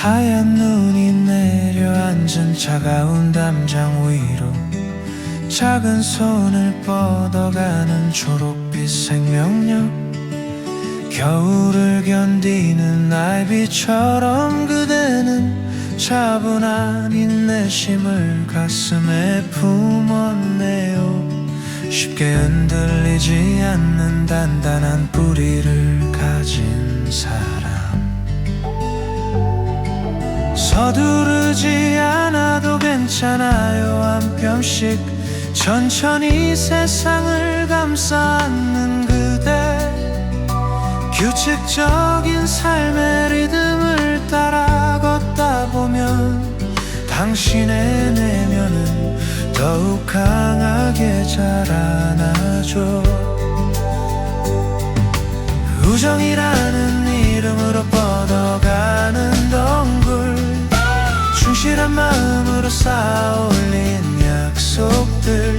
하얀 눈이 내려앉은 차가운 담장 위로 작은 손을 뻗어가는 초록빛 생명력. 겨울을 견디는 나비처럼 그대는 차분한 인내심을 가슴에 품었네요. 쉽게 흔들리지 않는 단단한 뿌리를 가진 사 서두르지 않아도 괜찮아요. 한 뼘씩 천천히 세상을 감싸는 그대. 규칙적인 삶의 리듬을 따라 걷다 보면 당신의 내면은 더욱 강하게 자라나죠. 우정이라는 이름으로 뻗어가는 마음으로 쌓아올린 약속들.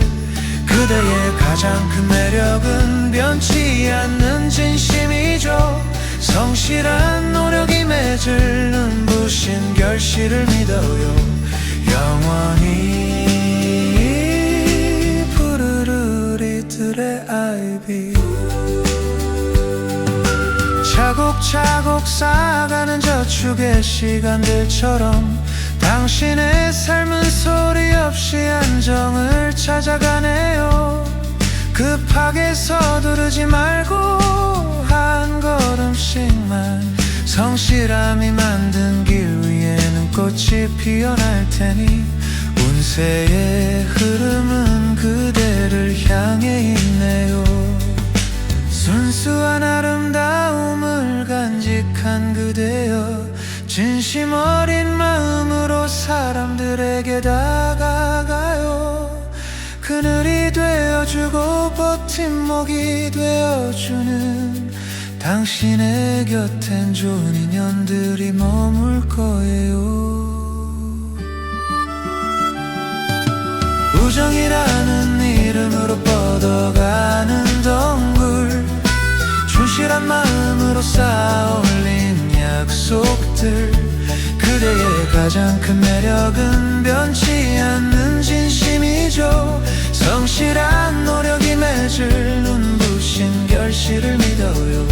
그대의 가장 큰 매력은 변치 않는 진심이죠. 성실한 노력이 맺을 눈부신 결실을 믿어요. 영원히 푸르르리들의 아이비. 차곡차곡 쌓아가는 저축의 시간들처럼 당신의 삶은 안정을 찾아가네요. 급하게 서두르지 말고 한 걸음씩만 성실함이 만든 길 위에는 꽃이 피어날 테니 운세의 흐름은 그대를 향해 있네요. 순수한 아름다움을 간직한 그대여 진심 어린 마음으로 사람들에게 다가가요. 그늘이 되어주고 버팀목이 되어주는 당신의 곁엔 좋은 인연들이 머물 거예요. 우정이라는 이름으로 뻗어가는 덩굴 충실한 마음으로 쌓아올린 약속들 그대의 가장 큰 매력은 변치 않는 진심이죠. 성실한 노력이 맺을 눈부신 결실을 믿어요.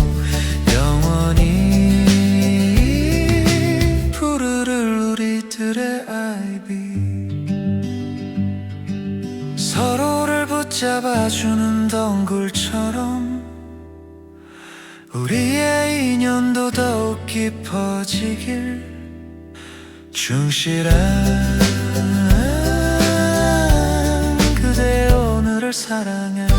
영원히 푸르를 우리들의 아이비. 서로를 붙잡아주는 덩굴처럼 우리의 인연도 더욱 깊어지길 충실한 그대 오늘을 사랑해